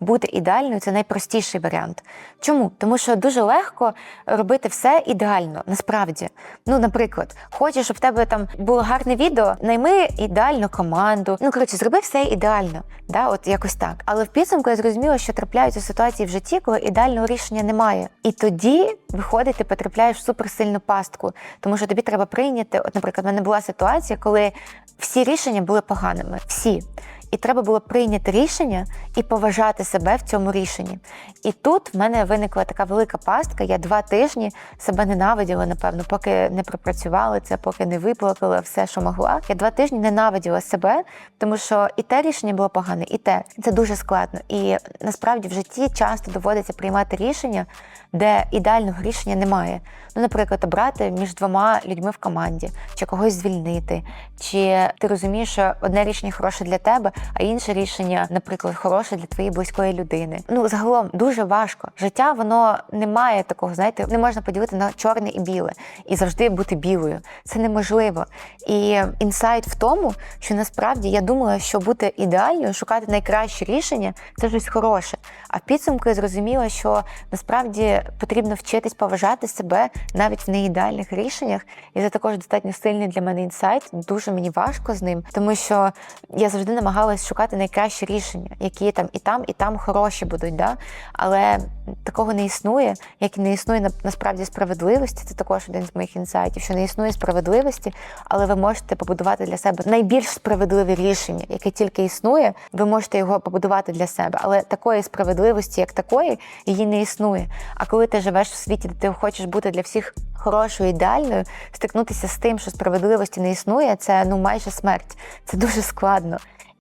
бути ідеальною це найпростіший варіант. Чому? Тому що дуже легко робити все ідеально, насправді. Ну, наприклад, хочеш, щоб в тебе там було гарне відео, найми ідеальну команду. Ну, коротше, зроби все ідеально. Да, от якось так. Але в підсумку я зрозуміла, що трапляються ситуації в житті, коли ідеального рішення немає. І тоді виходить, ти потрапляєш в суперсильну пастку, тому що тобі треба прийняти. От, наприклад, в мене була ситуація, коли всі рішення були поганими. Всі. І треба було прийняти рішення і поважати себе в цьому рішенні. І тут в мене виникла така велика пастка. Я два тижні себе ненавиділа, напевно, поки не пропрацювала це, поки не виплакала все, що могла. Я два тижні ненавиділа себе, тому що і те рішення було погане, і те це дуже складно. І насправді в житті часто доводиться приймати рішення, де ідеального рішення немає. Ну, наприклад, обрати між двома людьми в команді, чи когось звільнити, чи ти розумієш, що одне рішення хороше для тебе, а інше рішення, наприклад, хороше для твоєї близької людини. Ну загалом дуже важко. Життя воно не має такого, знаєте, не можна поділити на чорне і біле і завжди бути білою. Це неможливо. І інсайт в тому, що насправді я думала, що бути ідеальною, шукати найкраще рішення це щось хороше. А в підсумку я зрозуміла, що насправді потрібно вчитись поважати себе навіть в неідеальних рішеннях. І це також достатньо сильний для мене інсайт. Дуже мені важко з ним, тому що я завжди намагалась шукати найкращі рішення, які там і там, і там хороші будуть. Да? Але такого не існує, як і не існує на- насправді справедливості. Це також один з моїх інсайтів, що не існує справедливості, але ви можете побудувати для себе найбільш справедливе рішення, яке тільки існує. Ви можете його побудувати для себе, але такої справедливості, як такої, її не існує. А коли ти живеш в світі, де ти хочеш бути для всіх хорошою, ідеальною, стикнутися з тим, що справедливості не існує, це ну майже смерть. Це дуже складно.